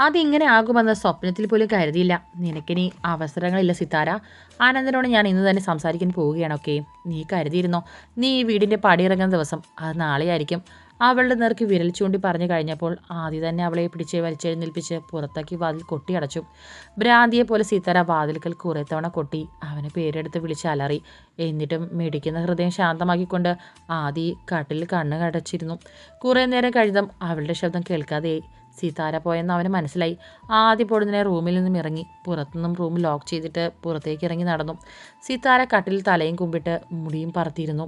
അതിങ്ങനെ ആകുമെന്ന് സ്വപ്നത്തിൽ പോലും കരുതിയില്ല. നിനക്കിനി അവസരങ്ങളില്ല സിത്താര. ആനന്ദനോട് ഞാൻ ഇന്ന് തന്നെ സംസാരിക്കാൻ പോവുകയാണ് ഓക്കെ നീ കരുതിയിരുന്നോ? നീ ഈ വീടിന്റെ പടിയിറങ്ങുന്ന ദിവസം അത് നാളെയായിരിക്കും. അവളുടെ നേർക്ക് വിരൽ ചൂണ്ടി പറഞ്ഞു കഴിഞ്ഞപ്പോൾ ആദ്യം തന്നെ അവളെ പിടിച്ച് വലിച്ചെഴുന്നേൽപ്പിച്ച് പുറത്താക്കി വാതിൽ കൊട്ടിയടച്ചു. ഭ്രാന്തിയെ പോലെ സീതാര വാതിൽക്കൽ കുറേ തവണ കൊട്ടി അവനെ പേരെടുത്ത് വിളിച്ച് അലറി. എന്നിട്ടും മിടിക്കുന്ന ഹൃദയം ശാന്തമാക്കിക്കൊണ്ട് ആദി കട്ടിൽ കണ്ണ് കടച്ചിരുന്നു കുറേ നേരം കഴിഞ്ഞതും അവളുടെ ശബ്ദം കേൾക്കാതെയായി. സീതാര പോയെന്ന് അവന് മനസ്സിലായി. ആദ്യ പൊടുന്നതിനെ റൂമിൽ നിന്നും ഇറങ്ങി പുറത്തുനിന്നും റൂം ലോക്ക് ചെയ്തിട്ട് പുറത്തേക്ക് ഇറങ്ങി നടന്നു. സീതാര കട്ടിൽ തലയും കുമ്പിട്ട് മുടിയും പറത്തിയിരുന്നു.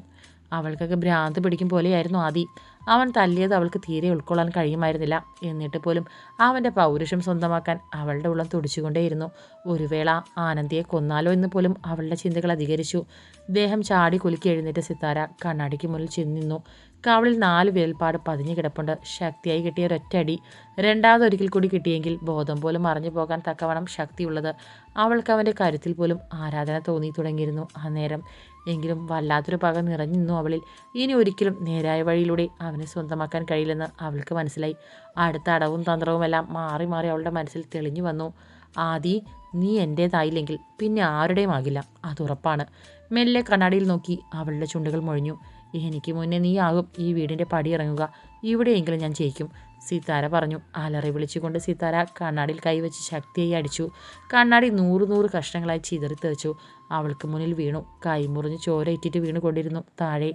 അവൾക്കൊക്കെ ഭ്രാന്ത് പിടിക്കും പോലെയായിരുന്നു ആദി. അവൻ തല്ലിയത് അവൾക്ക് തീരെ ഉൾക്കൊള്ളാൻ കഴിയുമായിരുന്നില്ല. എന്നിട്ട് പോലും അവന്റെ പൗരുഷം സ്വന്തമാക്കാൻ അവളുടെ ഉള്ളം തുടിച്ചുകൊണ്ടേയിരുന്നു. ഒരു വേള ആനന്ദിയെ കൊന്നാലോ എന്ന് പോലും അവളുടെ ചിന്തകൾ അധികരിച്ചു. ദേഹം ചാടി കുലുക്കി എഴുന്നേറ്റ സിത്താര കണ്ണാടിക്ക് മുന്നിൽ ചെന്നിന്നു. കവളിൽ നാല് വിരൽപ്പാട് പതിഞ്ഞു കിടപ്പുണ്ട്. ശക്തിയായി കിട്ടിയ ഒരൊറ്റടി രണ്ടാമതൊരിക്കൽ കൂടി കിട്ടിയെങ്കിൽ ബോധം പോലും മറിഞ്ഞു പോകാൻ തക്കവണ്ണം ശക്തിയുള്ളത്. അവൾക്ക് അവന്റെ കരുത്തിൽ പോലും ആരാധന തോന്നി തുടങ്ങിയിരുന്നു. അന്നേരം എങ്കിലും വല്ലാത്തൊരു പക നിറഞ്ഞിരുന്നു അവളിൽ. ഇനി ഒരിക്കലും നേരായ വഴിയിലൂടെ അവനെ സ്വന്തമാക്കാൻ കഴിയില്ലെന്ന് അവൾക്ക് മനസ്സിലായി. അടുത്ത അടവും തന്ത്രവും എല്ലാം മാറി മാറി അവളുടെ മനസ്സിൽ തെളിഞ്ഞു വന്നു. ആദി നീ എന്റേതായില്ലെങ്കിൽ പിന്നെ ആരുടെയും ആകില്ല. അതുറപ്പാണ് മെല്ലെ കണ്ണാടിയിൽ നോക്കി അവളുടെ ചുണ്ടുകൾ മൊഴിഞ്ഞു. എനിക്ക് മുന്നേ നീ ആകും ഈ വീടിന്റെ പടി ഇറങ്ങുക. ഇവിടെയെങ്കിലും ഞാൻ ജയിക്കും. സീതാര പറഞ്ഞു. അലറി വിളിച്ചുകൊണ്ട് സീതാര കണ്ണാടിയിൽ കൈവച്ച് ശക്തിയായി അടിച്ചു. കണ്ണാടി നൂറ് നൂറ് കഷ്ണങ്ങളായി ചിതറി തെറിച്ചു. അവൾക്ക് മുന്നിൽ വീണു. കൈമുറിഞ്ഞ് ചോര ഇറ്റിട്ട് വീണുകൊണ്ടിരുന്നു താഴെ.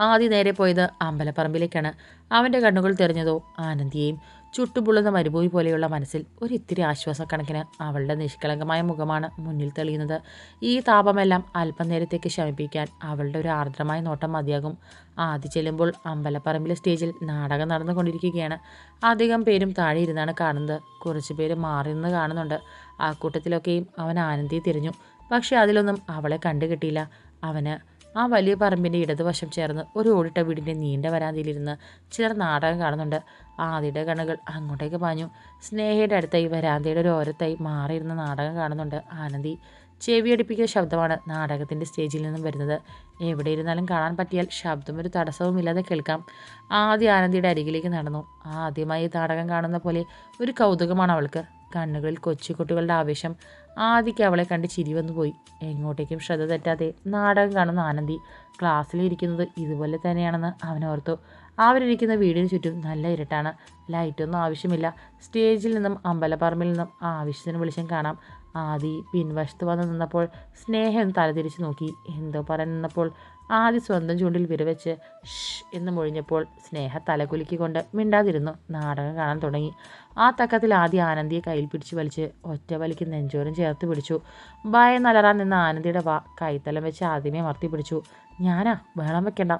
ആദ്യം നേരെ പോയത് അമ്പലപ്പറമ്പിലേക്കാണ്. അവന്റെ കണ്ണുകൾ തെറിഞ്ഞതോ ആനന്ദിയെയും ചുട്ടുപുള്ളുന്ന മരുഭൂമി പോലെയുള്ള മനസ്സിൽ ഒരിത്തിരി ആശ്വാസക്കണക്കിന് അവളുടെ നിഷ്കളങ്കമായ മുഖമാണ് മുന്നിൽ തെളിയുന്നത്. ഈ താപമെല്ലാം അല്പനേരത്തേക്ക് ശമിപ്പിക്കാൻ അവളുടെ ഒരു ആർദ്രമായ നോട്ടം മതിയാകും. ആദ്യ ചെല്ലുമ്പോൾ അമ്പലപ്പറമ്പിലെ സ്റ്റേജിൽ നാടകം നടന്നുകൊണ്ടിരിക്കുകയാണ്. അധികം പേരും താഴെ ഇരുന്നാണ് കാണുന്നത്. കുറച്ച് പേര് മാറി നിന്ന് കാണുന്നുണ്ട്. ആ കൂട്ടത്തിലൊക്കെയും അവൻ ആനന്ദി തിരിഞ്ഞു. പക്ഷേ അതിലൊന്നും അവളെ കണ്ടുകിട്ടിയില്ല. അവന് ആ വലിയ പറമ്പിന്റെ ഇടതുവശം ചേർന്ന് ഒരു ഓടിട്ട വീടിന്റെ നീണ്ട വരാതിയിലിരുന്ന് ചിലർ നാടകം കാണുന്നുണ്ട്. ആദിയുടെ കണ്ണുകൾ അങ്ങോട്ടേക്ക് പാഞ്ഞു. സ്നേഹയുടെ അടുത്തായി വരാന്തയുടെ ഒരു ഓരത്തായി മാറിയിരുന്ന നാടകം കാണുന്നുണ്ട് ആനന്ദി. ചെവിയടിപ്പിക്കുന്ന ശബ്ദമാണ് നാടകത്തിന്റെ സ്റ്റേജിൽ നിന്നും വരുന്നത്. എവിടെ ഇരുന്നാലും കാണാൻ പറ്റിയാൽ ശബ്ദം ഒരു തടസ്സവും ഇല്ലാതെ കേൾക്കാം. ആദ്യ ആനന്ദിയുടെ അരികിലേക്ക് നടന്നു. ആദ്യമായി നാടകം കാണുന്ന പോലെ ഒരു കൗതുകമാണ് അവൾക്ക്. കണ്ണുകളിൽ കൊച്ചുകുട്ടികളുടെ ആവേശം ആദിക്ക് അവളെ കണ്ട് ചിരി വന്നു പോയി. എങ്ങോട്ടേക്കും ശ്രദ്ധ തെറ്റാതെ നാടകം കാണുന്ന ആനന്ദി ക്ലാസ്സിലിരിക്കുന്നത് ഇതുപോലെ തന്നെയാണെന്ന് അവൻ ഓർത്തു. അവരിരിക്കുന്ന വീടിന് ചുറ്റും നല്ല ഇരട്ടാണ്. ലൈറ്റൊന്നും ആവശ്യമില്ല. സ്റ്റേജിൽ നിന്നും അമ്പലപ്പറമ്പിൽ നിന്നും ആവശ്യത്തിന് വെളിച്ചം കാണാം. ആദി പിൻവശത്ത് വന്ന് നിന്നപ്പോൾ സ്നേഹം തലതിരിച്ച് നോക്കി. എന്തോ പറയാൻ നിന്നപ്പോൾ ആദ്യ സ്വന്തം ചൂണ്ടിൽ വിരവെച്ച് ഷ് എന്ന് മൊഴിഞ്ഞപ്പോൾ സ്നേഹ തലകുലുക്കിക്കൊണ്ട് മിണ്ടാതിരുന്നു. നാടകം കാണാൻ തുടങ്ങി. ആ തക്കത്തിൽ ആദ്യം ആനന്ദിയെ കയ്യിൽ പിടിച്ച് വലിച്ച് ഒറ്റ വലിക്ക് നെഞ്ചോരം ചേർത്ത് പിടിച്ചു. ഭയം നലറാൻ നിന്ന ആനന്ദിയുടെ വാ കൈത്തലം വെച്ച് ആദ്യമേ മർത്തി പിടിച്ചു. ഞാനാ? വേണം വെക്കണ്ട.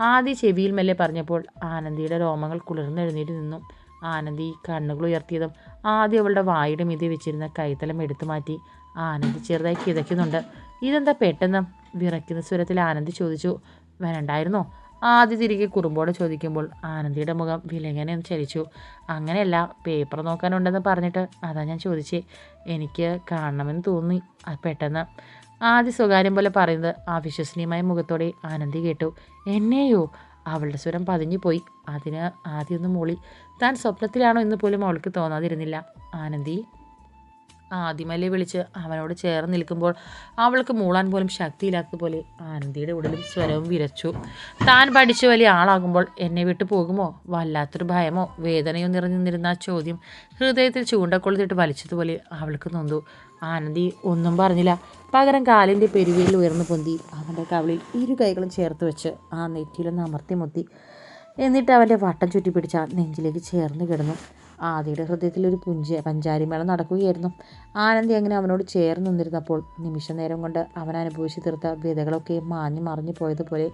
ആദ്യ ചെവിയിൽ മെല്ലെ പറഞ്ഞപ്പോൾ ആനന്ദിയുടെ രോമങ്ങൾ കുളിർന്നെഴുന്നേറ്റ് നിന്നു. ആനന്ദി കണ്ണുകൾ ഉയർത്തിയതും ആദ്യം അവളുടെ വായുടെ മീതി വെച്ചിരുന്ന കൈത്തലം എടുത്തു മാറ്റി ആനന്ദി ചെറുതായി കിതയ്ക്കുന്നുണ്ട്. ഇതെന്താ പെട്ടെന്ന്? വിറയ്ക്കുന്ന സ്വരത്തിൽ ആനന്ദി ചോദിച്ചു. വരണ്ടായിരുന്നോ? ആദ്യ തിരികെ കുറുമ്പോടെ ചോദിക്കുമ്പോൾ ആനന്ദിയുടെ മുഖം വിലങ്ങനെ ചലിച്ചു അങ്ങനെയല്ല പേപ്പർ നോക്കാനുണ്ടെന്ന് പറഞ്ഞിട്ട് അതാ ഞാൻ ചോദിച്ചേ. എനിക്ക് കാണണമെന്ന് തോന്നി. പെട്ടെന്ന്. ആദ്യ സ്വകാര്യം പോലെ പറയുന്നത് അവിശ്വസനീയമായ മുഖത്തോടെ ആനന്ദി കേട്ടു. എന്നെയോ? അവളുടെ സ്വരം പതിഞ്ഞു പോയി. അതിന് ആദ്യമൊന്നും മൂളി. താൻ സ്വപ്നത്തിലാണോ എന്ന് പോലും അവൾക്ക് തോന്നാതിരുന്നില്ല. ആനന്ദി ആദ്യമല്ലേ വിളിച്ച് അവനോട് ചേർന്ന് നിൽക്കുമ്പോൾ അവൾക്ക് മൂളാൻ പോലും ശക്തിയില്ലാത്തതുപോലെ ആനന്ദിയുടെ ഉടലിൽ സ്വരവും വിരച്ചു. താൻ പഠിച്ചു വലിയ ആളാകുമ്പോൾ എന്നെ വിട്ടു പോകുമോ? വല്ലാത്തൊരു ഭയമോ? വേദനയോ നിറഞ്ഞു നിന്നിരുന്ന ആ ചോദ്യം ഹൃദയത്തിൽ ചൂണ്ടക്കൊളുത്തിട്ട് വലിച്ചതുപോലെ അവൾക്ക് നൊന്തു. ആനന്ദി ഒന്നും പറഞ്ഞില്ല. പകരം കാലിന്റെ പെരുവിയിൽ ഉയർന്നു പൊന്തി അവന്റെ കവളിൽ ഇരു കൈകളും ചേർത്ത് വെച്ച് ആ നെറ്റിയിലൊന്ന് അമർത്തി മുത്തി. എന്നിട്ട് അവന്റെ വട്ടം ചുറ്റി പിടിച്ച നെഞ്ചിലേക്ക് ചേർന്ന് കിടന്നു. ആദിയുടെ ഹൃദയത്തിൽ ഒരു പുഞ്ച പഞ്ചാരിമേളം നടക്കുകയായിരുന്നു. ആനന്ദി അങ്ങനെ അവനോട് ചേർന്ന് നിന്നിരുന്നപ്പോൾ നിമിഷ നേരം കൊണ്ട് അവൻ അനുഭവിച്ചു തീർത്ത വ്യതകളൊക്കെ മാഞ്ഞു മറിഞ്ഞു പോയതുപോലെ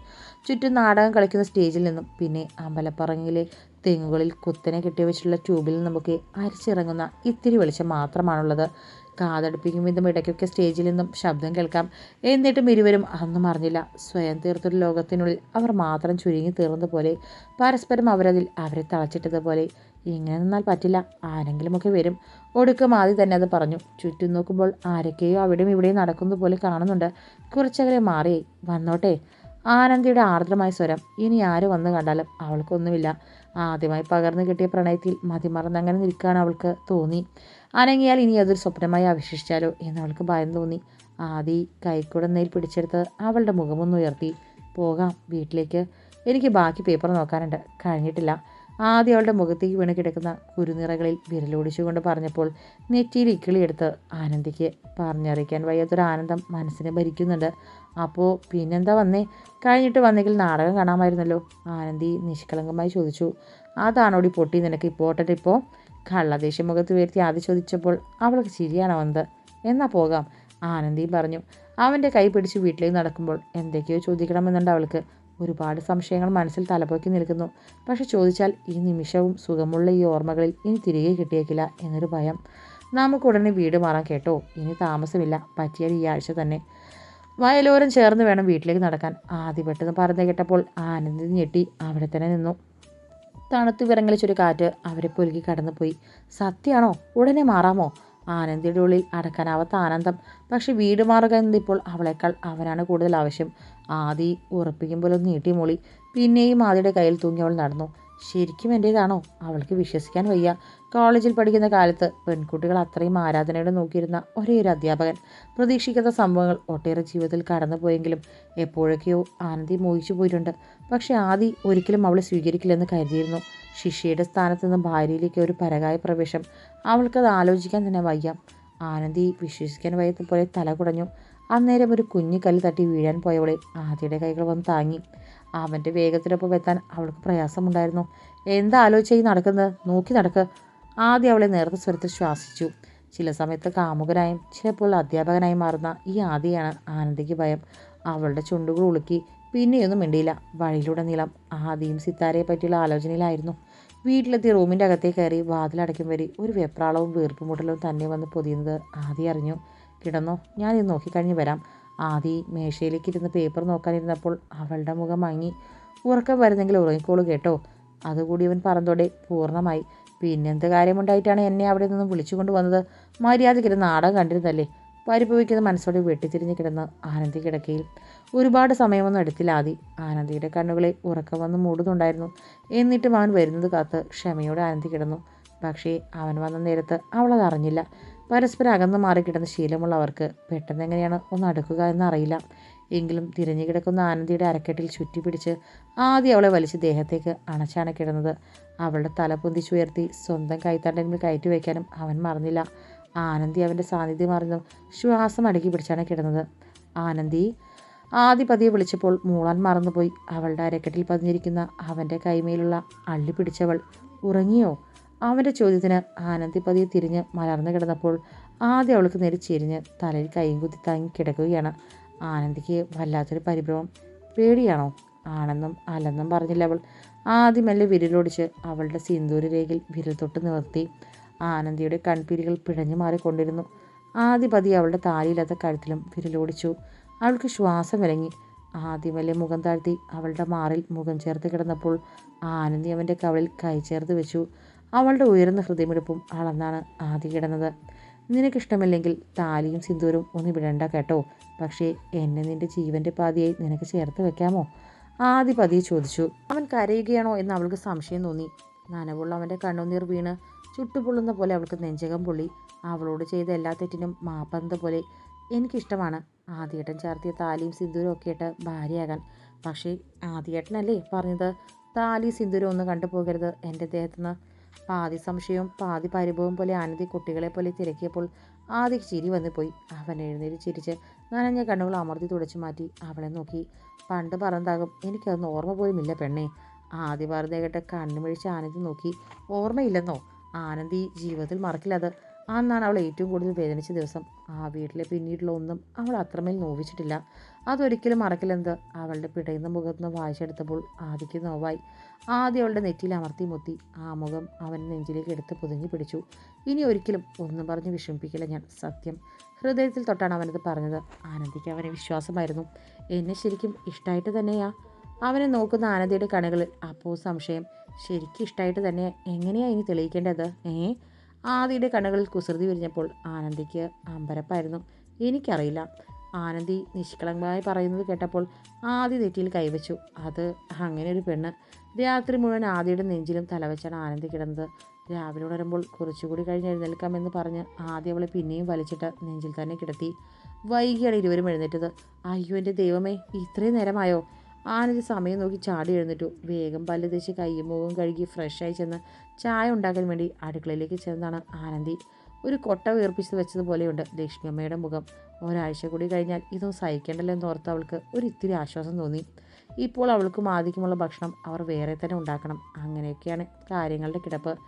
ചുറ്റും നാടകം കളിക്കുന്ന സ്റ്റേജിൽ നിന്നും പിന്നെ അമ്പലപ്പറങ്ങിലെ തെങ്ങുകളിൽ കുത്തനെ കെട്ടിവെച്ചിട്ടുള്ള ട്യൂബിൽ നമുക്ക് അരിച്ചിറങ്ങുന്ന ഇത്തിരി വെളിച്ചം മാത്രമാണുള്ളത്. കാതടുപ്പിക്കും വിധം ഇടയ്ക്കൊക്കെ സ്റ്റേജിൽ നിന്നും ശബ്ദം കേൾക്കാം. എന്നിട്ടും ഇരുവരും അതൊന്നും അറിഞ്ഞില്ല. സ്വയം തീർത്തൊരു ലോകത്തിനുള്ളിൽ അവർ മാത്രം ചുരുങ്ങി തീർന്നതുപോലെ പരസ്പരം അവരതിൽ അവരെ തളച്ചിട്ടതുപോലെ ഇങ്ങനെ നിന്നാൽ പറ്റില്ല. ആരെങ്കിലുമൊക്കെ വരും. ഒടുക്കം ആദ്യം തന്നെ അത് പറഞ്ഞു. ചുറ്റും നോക്കുമ്പോൾ ആരൊക്കെയോ അവിടെയും ഇവിടെയും നടക്കുന്നത് പോലെ കാണുന്നുണ്ട്. കുറച്ചകലെ മാറി. വന്നോട്ടെ. ആനന്ദിയുടെ ആർദ്രമായ സ്വരം. ഇനി ആര് വന്നു കണ്ടാലും അവൾക്കൊന്നുമില്ല. ആദ്യമായി പകർന്നു കിട്ടിയ പ്രണയത്തിൽ മതിമറന്നങ്ങനെ നിൽക്കാൻ അവൾക്ക് തോന്നി. അനങ്ങിയാൽ ഇനി അതൊരു സ്വപ്നമായി അവശേഷിച്ചാലോ എന്ന് അവൾക്ക് ഭയം തോന്നി. ആദി കൈക്കുടന്നയിൽ പിടിച്ചെടുത്ത് അവളുടെ മുഖമൊന്നുയർത്തി പോകാം വീട്ടിലേക്ക്. എനിക്ക് ബാക്കി പേപ്പർ നോക്കാനുണ്ട്. കഴിഞ്ഞിട്ടില്ല. ആദ്യം അവളുടെ മുഖത്തേക്ക് വീണ് കിടക്കുന്ന കുരുനിറകളിൽ വിരലോടിച്ചുകൊണ്ട് പറഞ്ഞപ്പോൾ നെറ്റിയിൽ ഇക്കിളിയെടുത്ത് ആനന്ദിക്ക് പറഞ്ഞറിയിക്കാൻ വയ്യാത്തൊരു ആനന്ദം മനസ്സിനെ ഭരിക്കുന്നുണ്ട്. അപ്പോൾ പിന്നെന്താ വന്നേ? കഴിഞ്ഞിട്ട് വന്നെങ്കിൽ നാടകം കാണാമായിരുന്നല്ലോ? ആനന്ദി നിഷ്കളങ്കമായി ചോദിച്ചു. അതാണോടി പൊട്ടി നിനക്ക് ഇപ്പോട്ടെ ഇപ്പോൾ കള്ളദേശം മുഖത്ത് ഉയർത്തി ആദ്യം ചോദിച്ചപ്പോൾ അവൾക്ക് ശരിയാണ് വന്നത് എന്നാ പോകാം. ആനന്ദി പറഞ്ഞു. അവന്റെ കൈ പിടിച്ച് വീട്ടിലേക്ക് നടക്കുമ്പോൾ എന്തൊക്കെയോ ചോദിക്കണമെന്നുണ്ട് അവൾക്ക്. ഒരുപാട് സംശയങ്ങൾ മനസ്സിൽ തലപൊക്കി നിൽക്കുന്നു. പക്ഷെ ചോദിച്ചാൽ ഈ നിമിഷവും സുഖമുള്ള ഈ ഓർമ്മകളിൽ ഇനി തിരികെ കിട്ടിയേക്കില്ല എന്നൊരു ഭയം. നമുക്ക് ഉടനെ വീട് മാറാൻ കേട്ടോ. ഇനി താമസമില്ല. പറ്റിയാൽ ഈ ആഴ്ച തന്നെ. വയലോരം ചേർന്ന് വേണം വീട്ടിലേക്ക് നടക്കാൻ. ആദ്യ പെട്ടെന്ന് പറഞ്ഞു കേട്ടപ്പോൾ ആനന്ദി ഞെട്ടി അവിടെ തന്നെ നിന്നു. തണുത്തു വിറങ്ങലിച്ചൊരു കാറ്റ് അവരെ പൊലുകി കടന്നുപോയി. സത്യമാണോ ഉടനെ മാറാമോ? ആനന്ദിയുടെ ഉള്ളിൽ അടക്കാനാവാത്ത ആനന്ദം പക്ഷെ വീട് മാറുക എന്നതിപ്പോൾ അവളെക്കാൾ അവനാണ് കൂടുതൽ ആവശ്യം. ആദി ഉറപ്പിക്കുമ്പോൾ ഒന്ന് നീട്ടിമൂളി പിന്നെയും ആദിയുടെ കയ്യിൽ തൂങ്ങി അവൾ നടന്നു. ശരിക്കും എന്റേതാണോ അവൾക്ക് വിശ്വസിക്കാൻ വയ്യ. കോളേജിൽ പഠിക്കുന്ന കാലത്ത് പെൺകുട്ടികൾ അത്രയും ആരാധനയോടെ നോക്കിയിരുന്ന ഒരേ ഒരു അധ്യാപകൻ. പ്രതീക്ഷിക്കാത്ത സംഭവങ്ങൾ ഒട്ടേറെ ജീവിതത്തിൽ കടന്നുപോയെങ്കിലും എപ്പോഴൊക്കെയോ ആനന്ദി മോഹിച്ചു പോയിട്ടുണ്ട്. പക്ഷേ ആദി ഒരിക്കലും അവളെ സ്വീകരിക്കില്ലെന്ന് കരുതിയിരുന്നു. ശിഷ്യയുടെ സ്ഥാനത്ത് നിന്ന് ഭാര്യയിലേക്ക് ഒരു പരകായ പ്രവേശം. അവൾക്കത് ആലോചിക്കാൻ തന്നെ വയ്യ. ആനന്ദി വിശ്വസിക്കാൻ വയ്യാത്ത പോലെ തല കുടഞ്ഞു. അന്നേരം ഒരു കുഞ്ഞു കല്ല് തട്ടി വീഴാൻ പോയവളെ ആദ്യയുടെ കൈകൾ വന്ന് താങ്ങി. അവന്റെ വേഗത്തിനൊപ്പം എത്താൻ അവൾക്ക് പ്രയാസമുണ്ടായിരുന്നു. എന്താ ആലോചിച്ചായി നടക്കുന്നത്? നോക്കി നടക്ക്. ആദ്യം അവളെ നേർത്ത സ്വരത്തിൽ ശ്വാസിച്ചു. ചില സമയത്ത് കാമുകനായും ചിലപ്പോൾ അധ്യാപകനായും മാറുന്ന ഈ ആദിയാണ് ആനന്ദിക്ക് ഭയം. അവളുടെ ചുണ്ടുകൾ ഉളുക്കി. പിന്നെയൊന്നും മിണ്ടിയില്ല. വഴിയിലൂടെ നീളം. ആദിയും സിത്താരയെ പറ്റിയുള്ള ആലോചനയിലായിരുന്നു. വീട്ടിലെത്തി റൂമിന്റെ അകത്തേക്ക് കയറി വാതിലടയ്ക്കും വരെ ഒരു വെപ്രാളവും വീർപ്പുമുട്ടലും തന്നെ വന്ന് പൊതിയുന്നത് ആദ്യം അറിഞ്ഞു. കിടന്നോ? ഞാനിത് നോക്കിക്കഴിഞ്ഞ് വരാം. ആദി മേശയിലേക്ക് ഇരുന്ന് പേപ്പർ നോക്കാനിരുന്നപ്പോൾ അവളുടെ മുഖം മങ്ങി ഉറക്കം വരുന്നെങ്കിൽ ഉറങ്ങിക്കോളൂ കേട്ടോ. അതുകൂടി അവൻ പറഞ്ഞതോടെ പൂർണമായി. പിന്നെന്ത് കാര്യമുണ്ടായിട്ടാണ് എന്നെ അവിടെ നിന്നും വിളിച്ചുകൊണ്ട് വന്നത്? മര്യാദയ്ക്ക് നാടകം കണ്ടിരുന്നല്ലേ? പരിഭവിക്കുന്ന മനസ്സോടെ വെട്ടിത്തിരിഞ്ഞ് കിടന്ന് ആനന്ദി കിടക്കയിൽ. ഒരുപാട് സമയമൊന്നും എടുത്തില്ല ആദി. ആനന്ദിയുടെ കണ്ണുകളെ ഉറക്കം വന്ന് മൂടുന്നുണ്ടായിരുന്നു. എന്നിട്ടും അവൻ വരുന്നത് കാത്ത് ക്ഷമയോടെ ആനന്ദി കിടന്നു. പക്ഷേ അവൻ വന്ന നേരത്ത് അവളത് അറിഞ്ഞില്ല. പരസ്പരം അകന്നു മാറിക്കിടന്ന ശീലമുള്ളവർക്ക് പെട്ടെന്ന് എങ്ങനെയാണ് ഒന്ന് അടുക്കുക എന്നറിയില്ല. എങ്കിലും തിരഞ്ഞു കിടക്കുന്ന ആനന്ദിയുടെ അരക്കെട്ടിൽ ചുറ്റി പിടിച്ച് ആദ്യം അവളെ വലിച്ച് ദേഹത്തേക്ക് അണച്ചാണ് കിടന്നത്. അവളുടെ തല പൊന്തിച്ചുയർത്തി സ്വന്തം കൈത്തണ്ടന്മേൽ കയറ്റി വയ്ക്കാനും അവൻ മറന്നില്ല. ആനന്ദി അവന്റെ സാന്നിധ്യം അറിഞ്ഞു ശ്വാസം അടുക്കി പിടിച്ചാണ് കിടന്നത്. ആനന്ദി ആദ്യ പതിയെ വിളിച്ചപ്പോൾ മൂളാൻ മറന്നുപോയി. അവളുടെ അരക്കെട്ടിൽ പതിഞ്ഞിരിക്കുന്ന അവന്റെ കൈമേലുള്ള അള്ളി പിടിച്ചവൾ ഉറങ്ങിയോ? അവന്റെ ചോദ്യത്തിന് ആനന്ദി പതിയെ തിരിഞ്ഞ് മലർന്നു കിടന്നപ്പോൾ ആദ്യം അവൾക്ക് നേരെ ചെരിഞ്ഞ് തലയിൽ കൈയും കുത്തി തങ്ങി കിടക്കുകയാണ്. ആനന്ദിക്ക് വല്ലാത്തൊരു പരിഭ്രമം. പേടിയാണോ? ആണെന്നും അല്ലെന്നും പറഞ്ഞില്ല അവൾ. ആദ്യമല്ലേ വിരലോടിച്ച് അവളുടെ സിന്ദൂര രേഖയിൽ വിരൽ തൊട്ട് നിവർത്തി. ആനന്ദിയുടെ കൺപിരികൾ പിഴഞ്ഞു മാറിക്കൊണ്ടിരുന്നു. ആദ്യ പതി അവളുടെ താലിയില്ലാത്ത കഴുത്തിലും വിരലോടിച്ചു. അവൾക്ക് ശ്വാസം വിലങ്ങി. ആദ്യമല്ലേ മുഖം താഴ്ത്തി അവളുടെ മാറിൽ മുഖം ചേർത്ത് കിടന്നപ്പോൾ ആനന്ദി അവന്റെ കവളിൽ കൈ ചേർത്ത് വെച്ചു. അവളുടെ ഉയർന്ന ഹൃദയമെടുപ്പും അളന്നാണ് ആദ്യ കിടന്നത്. നിനക്കിഷ്ടമില്ലെങ്കിൽ താലിയും സിന്ദൂരും ഒന്ന് വിടണ്ട കേട്ടോ. പക്ഷേ എന്നെ നിന്റെ ജീവന്റെ പാതിയായി നിനക്ക് ചേർത്ത് വെക്കാമോ? ആദ്യ പതിയെ ചോദിച്ചു. അവൻ കരയുകയാണോ എന്ന് അവൾക്ക് സംശയം തോന്നി. നനവുള്ള അവന്റെ കണ്ണുനീർ വീണ് ചുട്ടുപൊള്ളുന്ന പോലെ അവൾക്ക് നെഞ്ചകം പൊള്ളി. അവളോട് ചെയ്ത എല്ലാ തെറ്റിനും മാപ്പന്ത പോലെ എനിക്കിഷ്ടമാണ്. ആദ്യേട്ടൻ ചേർത്തിയ താലിയും സിന്ദൂരും ഒക്കെ ഇട്ട് ഭാര്യയാകാൻ. പക്ഷേ ആദ്യേട്ടനല്ലേ പറഞ്ഞത്? താലി സിന്ദൂരം ഒന്നും കണ്ടുപോകരുത്. എന്റെ ദേഹത്തുനിന്ന് പാതി സംശയവും പാതി പരിഭവം പോലെ ആനന്ദി കുട്ടികളെ പോലെ തിരക്കിയപ്പോൾ ആദ്യ ചിരി വന്നു പോയി അവൻ എഴുന്നേറ്റ് ചിരിച്ച് നനഞ്ഞ കണ്ണുകൾ അമർത്തി തുടച്ചു മാറ്റി. അവളെ നോക്കി. പണ്ട് പറഞ്ഞതാകും എനിക്കതൊന്നും ഓർമ്മ പോലുമില്ല പെണ്ണേ. ആദ്യ പറഞ്ഞ കേട്ട് കണ്ണുമിഴിച്ച് ആനന്ദി നോക്കി. ഓർമ്മയില്ലെന്നോ? ആനന്ദി ജീവിതത്തിൽ മറക്കില്ലത് അന്നാണ് അവൾ ഏറ്റവും കൂടുതൽ വേദനിച്ച ദിവസം. ആ വീട്ടിലെ പിന്നീടുള്ള ഒന്നും അവൾ അത്രമേൽ നോവിച്ചിട്ടില്ല. അതൊരിക്കലും മറക്കില്ലെന്ത് അവളുടെ പിടയുന്ന മുഖത്തുനിന്ന് വായിച്ചെടുത്തപ്പോൾ ആദിക്ക് നോവായി. ആദ്യം അവളുടെ നെറ്റിയിൽ അമർത്തി മുത്തി. ആ മുഖം അവൻ നെഞ്ചിലേക്ക് എടുത്ത് പുതുങ്ങി പിടിച്ചു. ഇനി ഒരിക്കലും ഒന്നും പറഞ്ഞ് വിഷമിപ്പിക്കില്ല ഞാൻ. സത്യം. ഹൃദയത്തിൽ തൊട്ടാണ് അവനത് പറഞ്ഞത്. ആനന്ദിക്ക് അവനെ വിശ്വാസമായിരുന്നു. എന്നെ ശരിക്കും ഇഷ്ടമായിട്ട് തന്നെയാ. അവനെ നോക്കുന്ന ആനന്ദിയുടെ കണ്ണുകളിൽ അപ്പോൾ സംശയം. ശരിക്കും ഇഷ്ടമായിട്ട് തന്നെ എങ്ങനെയാണ് ഇനി തെളിയിക്കേണ്ടത്? ഏ? ആദിയുടെ കണ്ണുകളിൽ കുസൃതി വിരിഞ്ഞപ്പോൾ ആനന്ദിക്ക് അമ്പരപ്പായിരുന്നു. എനിക്കറിയില്ല. ആനന്ദി നിഷ്കളങ്കമായി പറയുന്നത് കേട്ടപ്പോൾ ആദി നെറ്റിയിൽ കൈവച്ചു. അത് അങ്ങനെ ഒരു പെണ്ണ്. രാത്രി മുഴുവൻ ആദിയുടെ നെഞ്ചിലും തലവെച്ചാണ് ആനന്ദി കിടന്നത്. രാവിലെ ഉണരുമ്പോൾ കുറച്ചുകൂടി കഴിഞ്ഞ് എഴുന്നേൽക്കാമെന്ന് പറഞ്ഞ് ആദ്യം അവളെ പിന്നെയും വലിച്ചിട്ട് നെഞ്ചിൽ തന്നെ കിടത്തി. വൈകിയാണ് ഇരുവരും എഴുന്നേറ്റത്. അയ്യോ എന്റെ ദൈവമേ ഇത്രയും നേരമായോ? ആനന്ദി സമയം നോക്കി ചാടി എഴുന്നേറ്റു. വേഗം പല്ല് തേച്ച് കൈയും മുഖവും കഴുകി ഫ്രഷായി ചെന്ന് ചായ ഉണ്ടാക്കാൻ വേണ്ടി അടുക്കളയിലേക്ക് ചെന്നതാണ് ആനന്ദി. ഒരു കൊട്ട വീർപ്പിച്ച് വെച്ചതുപോലെയുണ്ട് ലക്ഷ്മിയമ്മയുടെ മുഖം. ഒരാഴ്ച കൂടി കഴിഞ്ഞാൽ ഇതൊന്നും സഹിക്കേണ്ടല്ലോ എന്ന് ഓർത്ത് അവൾക്ക് ഒരു ഇത്തിരി ആശ്വാസം തോന്നി. ഇപ്പോൾ അവൾക്കും ആദിക്കുമുള്ള ഭക്ഷണം അവർ വേറെ തന്നെ ഉണ്ടാക്കണം. അങ്ങനെയൊക്കെയാണ് കാര്യങ്ങളുടെ കിടപ്പ്.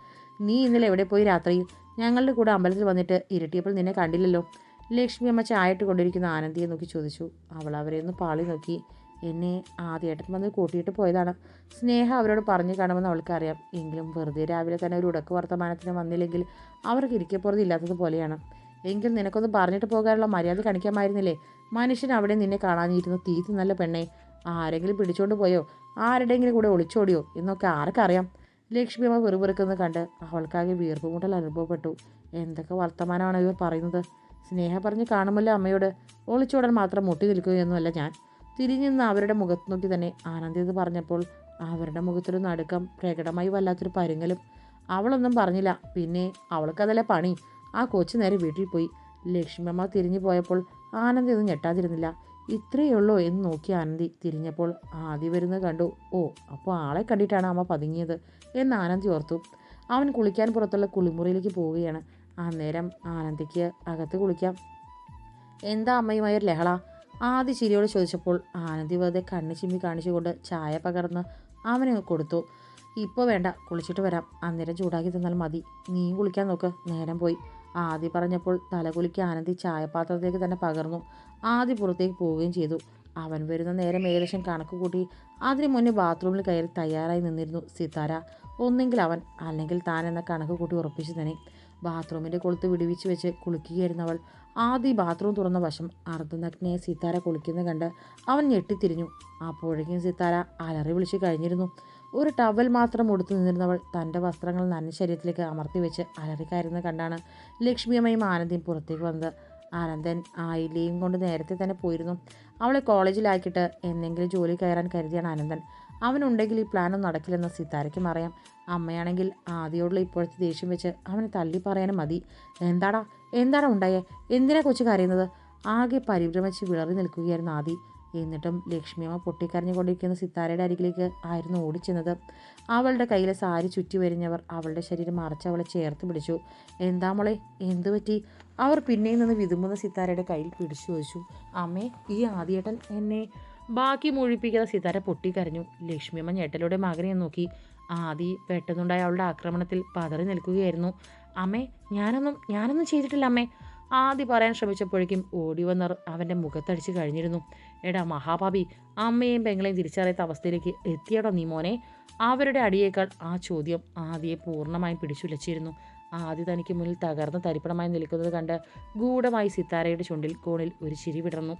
നീ ഇന്നലെ എവിടെ പോയി രാത്രിയിൽ ഞങ്ങളുടെ കൂടെ അമ്പലത്തിൽ വന്നിട്ട് ഇരുട്ടിയപ്പോൾ നിന്നെ കണ്ടില്ലല്ലോ. ലക്ഷ്മി അമ്മ ചായ ഇട്ട് കൊണ്ടിരിക്കുന്ന ആനന്ദിയെ നോക്കി ചോദിച്ചു. അവൾ അവരെ ഒന്ന് പാളി നോക്കി. എന്നെ ആദ്യമായിട്ട് വന്ന് കൂട്ടിയിട്ട് പോയതാണ്. സ്നേഹ അവരോട് പറഞ്ഞു കാണുമെന്ന് അവൾക്കറിയാം. എങ്കിലും വെറുതെ രാവിലെ തന്നെ ഒരു ഉടക്ക് വർത്തമാനത്തിന് വന്നില്ലെങ്കിൽ അവർക്ക് ഇരിക്കപ്പുറത്ത് ഇല്ലാത്തതുപോലെയാണ് എങ്കിൽ നിനക്കൊന്ന് പറഞ്ഞിട്ട് പോകാനുള്ള മര്യാദ കാണിക്കാമായിരുന്നില്ലേ? മനുഷ്യൻ അവിടെ നിന്നെ കാണാനിരുന്നു തീ നല്ല പെണ്ണെ. ആരെങ്കിലും പിടിച്ചോണ്ട് പോയോ? ആരുടെയെങ്കിലും കൂടെ ഒളിച്ചോടിയോ? എന്നൊക്കെ ആർക്കറിയാം. ലക്ഷ്മി അമ്മ വെറുപെറുക്കുന്നത് കണ്ട് അവൾക്കാകെ വീർപ്പ് മുട്ടൽ അനുഭവപ്പെട്ടു. എന്തൊക്കെ വർത്തമാനമാണ് ഇവർ പറയുന്നത്? സ്നേഹ പറഞ്ഞ് കാണുമല്ലോ അമ്മയോട്. ഒളിച്ചോടാൻ മാത്രം മുട്ടി നിൽക്കുകയൊന്നുമല്ല ഞാൻ. തിരിഞ്ഞു നിന്ന് അവരുടെ മുഖത്ത് നോക്കി തന്നെ ആനന്ദി ഇത് പറഞ്ഞപ്പോൾ അവരുടെ മുഖത്തൊരു നടുക്കം പ്രകടമായി വല്ലാത്തൊരു പരുങ്ങലും. അവളൊന്നും പറഞ്ഞില്ല. പിന്നെ അവൾക്കതല്ല പണി? ആ കൊച്ചു നേരെ വീട്ടിൽ പോയി. ലക്ഷ്മിയമ്മ തിരിഞ്ഞു പോയപ്പോൾ ആനന്ദി ഒന്നും ഞെട്ടാതിരുന്നില്ല. ഇത്രയേ ഉള്ളൂ എന്ന് നോക്കി ആനന്ദി തിരിഞ്ഞപ്പോൾ ആദ്യം വരുന്നത് കണ്ടു. ഓ അപ്പോൾ ആളെ കണ്ടിട്ടാണ് അമ്മ പതുങ്ങിയത് എന്ന് ആനന്ദി ഓർത്തു. അവൻ കുളിക്കാൻ പുറത്തുള്ള കുളിമുറിയിലേക്ക് പോവുകയാണ്. അന്നേരം ആനന്ദിക്ക് അകത്ത് കുളിക്കാം. എന്താ അമ്മയുമായൊരു ലഹള? ആദ്യ ചിരിയോട് ചോദിച്ചപ്പോൾ ആനന്ദി വെറുതെ കണ്ണു ചിമ്മി കാണിച്ചുകൊണ്ട് ചായ പകർന്ന് അവന് കൊടുത്തു. ഇപ്പോൾ വേണ്ട കുളിച്ചിട്ട് വരാം. അന്നേരം ചൂടാക്കി തന്നാൽ മതി. നീ കുളിക്കാൻ നോക്ക്. നേരം പോയി. ആദ്യ പറഞ്ഞപ്പോൾ തലകുലിക്ക് ആനന്ദി ചായപാത്രത്തിലേക്ക് തന്നെ പകർന്നു. ആദ്യ പുറത്തേക്ക് പോവുകയും ചെയ്തു. അവൻ വരുന്ന നേരം ഏകദേശം കണക്ക് കൂട്ടി അതിനു മുന്നേ ബാത്റൂമിൽ കയറി തയ്യാറായി നിന്നിരുന്നു സിതാര. ഒന്നെങ്കിൽ അവൻ അല്ലെങ്കിൽ താൻ എന്ന കണക്ക് കൂട്ടി ഉറപ്പിച്ചു തന്നെ. ബാത്റൂമിന്റെ കൊളുത്ത് വിടുവിച്ച് വെച്ച് കുളിക്കുകയായിരുന്നവൾ ആദ്യ ബാത്റൂം തുറന്ന വശം അർദ്ധനഗ്നയെ സിത്താര കുളിക്കുന്ന കണ്ട് അവൻ ഞെട്ടിത്തിരിഞ്ഞു. അപ്പോഴേക്കും സിത്താര അലറി വിളിച്ച് കഴിഞ്ഞിരുന്നു. ഒരു ടവൽ മാത്രം ഉടുത്തു നിന്നിരുന്നവൾ തന്റെ വസ്ത്രങ്ങൾ നന്ന ശരീരത്തിലേക്ക് അമർത്തി വെച്ച് അലറിക്കാരുന്നത് കണ്ടാണ് ലക്ഷ്മിയമ്മയും ആനന്ദയും പുറത്തേക്ക് വന്നത്. ആനന്ദൻ ആയില്ലേയും കൊണ്ട് നേരത്തെ തന്നെ പോയിരുന്നു. അവളെ കോളേജിലാക്കിയിട്ട് എന്തെങ്കിലും ജോലി കയറാൻ കരുതിയാണ് ആനന്ദൻ. അവനുണ്ടെങ്കിൽ ഈ പ്ലാനൊന്നും നടക്കില്ലെന്ന് സിത്താരയ്ക്കും അറിയാം. അമ്മയാണെങ്കിൽ ആദ്യയോടുള്ള ഇപ്പോഴത്തെ ദേഷ്യം വെച്ച് അവനെ തള്ളി പറയാനും മതി. എന്താടാ? എന്താടാ ഉണ്ടായേ? എന്തിനാ കൊച്ചു കരയുന്നത്? ആകെ പരിഭ്രമിച്ച് വിളറി നിൽക്കുകയായിരുന്നു ആദി. എന്നിട്ടും ലക്ഷ്മിയമ്മ പൊട്ടിക്കരഞ്ഞുകൊണ്ടിരിക്കുന്ന സിത്താരയുടെ അരികിലേക്ക് ആയിരുന്നു ഓടിച്ചെന്നത്. അവളുടെ കയ്യിലെ സാരി ചുറ്റി വരിഞ്ഞവർ അവളുടെ ശരീരം മറച്ച് അവളെ ചേർത്ത് പിടിച്ചു. എന്താ മോളെ? എന്തു പറ്റി? അവർ പിന്നെയും നിന്ന് വിതുമ്പുന്ന സിത്താരയുടെ കയ്യിൽ പിടിച്ചു ചോദിച്ചു അമ്മേ ഈ ആദ്യേട്ടൻ എന്നെ. ബാക്കി മുഴിപ്പിക്കുന്ന സിത്താര പൊട്ടിക്കരഞ്ഞു. ലക്ഷ്മിയമ്മ ഞെട്ടലൂടെ മകനെ നോക്കി. ആദി പെട്ടെന്നുണ്ടായ അവളുടെ ആക്രമണത്തിൽ പതറി നിൽക്കുകയായിരുന്നു. അമ്മേ ഞാനൊന്നും ഞാനൊന്നും ചെയ്തിട്ടില്ല അമ്മേ. ആദി പറയാൻ ശ്രമിച്ചപ്പോഴേക്കും ഓടി വന്നർ അവന്റെ മുഖത്തടിച്ച് കഴിഞ്ഞിരുന്നു. എടാ മഹാഭാബി അമ്മയും പെങ്ങളെയും തിരിച്ചറിയാത്ത അവസ്ഥയിലേക്ക് എത്തിയടോ നീ മോനെ. അവരുടെ അടിയേക്കാൾ ആ ചോദ്യം ആദിയെ പൂർണമായും പിടിച്ചുലച്ചിരുന്നു. ആദി തനിക്ക് മുന്നിൽ തകർന്ന് തരിപ്പണമായി നിൽക്കുന്നത് കണ്ട് ഗൂഢമായി സിത്താരയുടെ ചുണ്ടിൽ കോണിൽ ഒരു ചിരി വിടർന്നു.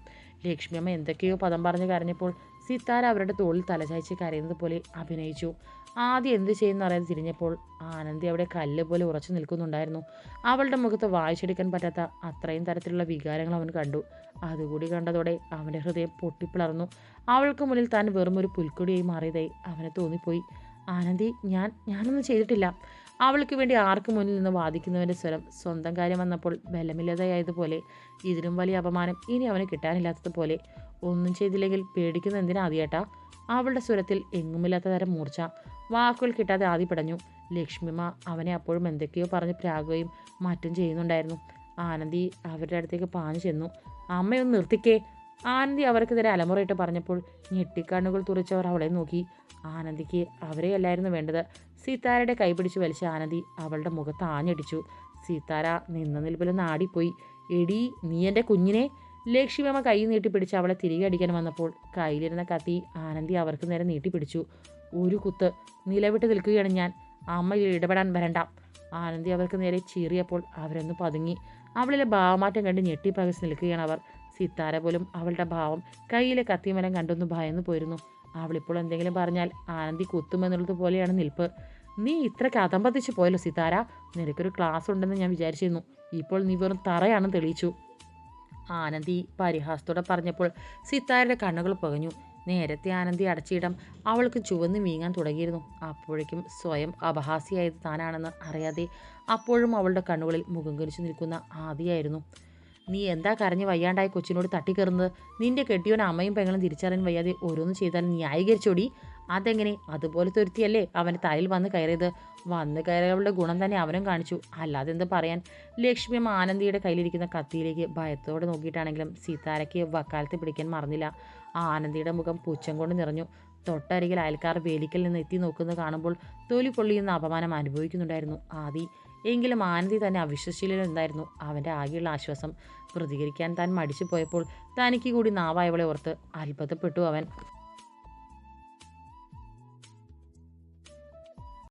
ലക്ഷ്മിയമ്മ എന്തൊക്കെയോ പദം പറഞ്ഞു കരഞ്ഞപ്പോൾ സിത്താര അവരുടെ തോളിൽ തലചായ്ച്ച് കരയുന്നത് പോലെ അഭിനയിച്ചു. ആദ്യം എന്ത് ചെയ്യുന്നറിയാതെ തിരിഞ്ഞപ്പോൾ ആനന്ദി അവിടെ കല്ല് പോലെ ഉറച്ചു നിൽക്കുന്നുണ്ടായിരുന്നു. അവളുടെ മുഖത്ത് വായിച്ചെടുക്കാൻ പറ്റാത്ത അത്രയും തരത്തിലുള്ള വികാരങ്ങൾ അവൻ കണ്ടു. അതുകൂടി കണ്ടതോടെ അവന്റെ ഹൃദയം പൊട്ടിപ്പിളർന്നു. അവൾക്ക് മുന്നിൽ താൻ വെറും ഒരു പുൽക്കൊടിയായി മാറിയതായി അവനെ തോന്നിപ്പോയി. ആനന്ദി ഞാൻ ഞാനൊന്നും ചെയ്തിട്ടില്ല. അവൾക്ക് വേണ്ടി ആർക്ക് മുന്നിൽ നിന്ന് വാദിക്കുന്നവന്റെ സ്വരം സ്വന്തം കാര്യം വന്നപ്പോൾ ബലമില്ലാതെയായതുപോലെ ഇതിലും വലിയ അപമാനം ഇനി അവന് കിട്ടാനില്ലാത്തതുപോലെ ഒന്നും ചെയ്തില്ലെങ്കിൽ പേടിക്കുന്ന എന്തിനാ അവളുടെ സ്വരത്തിൽ എങ്ങുമില്ലാത്ത തരം മൂർച്ച. വാക്കുകൾ കിട്ടാതെ ആദ്യ പടഞ്ഞു. ലക്ഷ്മിമ അവനെ അപ്പോഴും എന്തൊക്കെയോ പറഞ്ഞ് പ്രാകുകയും മറ്റും ചെയ്യുന്നുണ്ടായിരുന്നു. ആനന്ദി അവരുടെ അടുത്തേക്ക് പാഞ്ഞു ചെന്നു. അമ്മയൊന്ന് നിർത്തിക്കേ. ആനന്ദി അവർക്കെതിരെ അലമുറയിട്ട് പറഞ്ഞപ്പോൾ ഞെട്ടിക്കണ്ണുകൾ തുറച്ചവർ അവളെ നോക്കി. ആനന്ദിക്ക് അവരെയല്ലായിരുന്നു വേണ്ടത്. സീതാരയുടെ കൈപിടിച്ച് വലിച്ച ആനന്ദി അവളുടെ മുഖത്ത് ആഞ്ഞടിച്ചു. സീതാര നിന്ന നിൽപ്പിൽ നാടിപ്പോയി എടി നീ എന്റെ കുഞ്ഞിനെ? ലക്ഷ്മിയമ്മ കൈ നീട്ടിപ്പിടിച്ച് അവളെ തിരികെ അടിക്കാൻ വന്നപ്പോൾ കയ്യിലിരുന്ന കത്തി ആനന്ദി അവർക്ക് നേരെ നീട്ടിപ്പിടിച്ചു ഒരു കുത്ത് നിലവിട്ട് നിൽക്കുകയാണ് ഞാൻ. അമ്മ ഇടപെടാൻ വരണ്ട. ആനന്ദി അവർക്ക് നേരെ ചീറിയപ്പോൾ അവരൊന്ന് പതുങ്ങി. അവളിലെ ഭാവമാറ്റം കണ്ട് ഞെട്ടി പകച്ച് നിൽക്കുകയാണ് അവർ. സിത്താര പോലും അവളുടെ ഭാവം കയ്യിലെ കത്തിമരം കണ്ടൊന്ന് ഭയന്നു പോയിരുന്നു. അവളിപ്പോൾ എന്തെങ്കിലും പറഞ്ഞാൽ ആനന്ദി കുത്തുമെന്നുള്ളത് പോലെയാണ് നിൽപ്പ്. നീ ഇത്ര കഥം പതിച്ചു പോയല്ലോ സിത്താര. നിനക്കൊരു ക്ലാസ് ഉണ്ടെന്ന് ഞാൻ വിചാരിച്ചിരുന്നു. ഇപ്പോൾ നീ വെറും തറയാണെന്ന് തെളിയിച്ചു. ആനന്ദി പരിഹാസത്തോടെ പറഞ്ഞപ്പോൾ സിത്താരയുടെ കണ്ണുകൾ പകഞ്ഞു. നേരത്തെ ആനന്ദി അടച്ചിടം അവൾക്ക് ചുവന്ന് വീങ്ങാൻ തുടങ്ങിയിരുന്നു. അപ്പോഴേക്കും സ്വയം അപഹാസ്യായത് താനാണെന്ന് അറിയാതെ അപ്പോഴും അവളുടെ കണ്ണുകളിൽ മുഖം കുരിച്ചു നിൽക്കുന്ന ആദിയായിരുന്നു. നീ എന്താ കരഞ്ഞ് വയ്യാണ്ടായി കൊച്ചിനോട് തട്ടിക്കയറുന്നത്? നിന്റെ കെട്ടിയോൻ അമ്മയും പെങ്ങളും തിരിച്ചറിയാൻ വയ്യാതെ ഓരോന്ന് ചെയ്താൽ ന്യായീകരിച്ചോടി. അതെങ്ങനെ? അതുപോലെ തൊരുത്തിയല്ലേ അവന്റെ തലയിൽ വന്ന് കയറിയത്. വന്ന് കയറിയവളുടെ ഗുണം തന്നെ അവനും കാണിച്ചു. അല്ലാതെ എന്ത് പറയാൻ? ലക്ഷ്മി അമ്മ ആനന്ദിയുടെ കയ്യിലിരിക്കുന്ന കത്തിയിലേക്ക് ഭയത്തോടെ നോക്കിയിട്ടാണെങ്കിലും സീതാരയ്ക്ക് വക്കാലത്ത് പിടിക്കാൻ മറന്നില്ല. ആനന്ദിയുടെ മുഖം പുച്ഛം കൊണ്ട് നിറഞ്ഞു. തൊട്ടരികിൽ അയൽക്കാർ വേലിക്കൽ നിന്ന് എത്തി നോക്കുന്നത് കാണുമ്പോൾ തൊലി പൊള്ളിയുന്ന അപമാനം അനുഭവിക്കുന്നുണ്ടായിരുന്നു. ആദി എങ്കിലും ആനന്ദി തന്നെ അവിശ്വസിച്ചില്ലെന്നായിരുന്നു അവന്റെ ആകെയുള്ള ആശ്വാസം. പ്രതികരിക്കാൻ താൻ മടിച്ചു പോയപ്പോൾ തനിക്ക് കൂടി നാവായവളെ ഓർത്ത് അത്ഭുതപ്പെട്ടു അവൻ.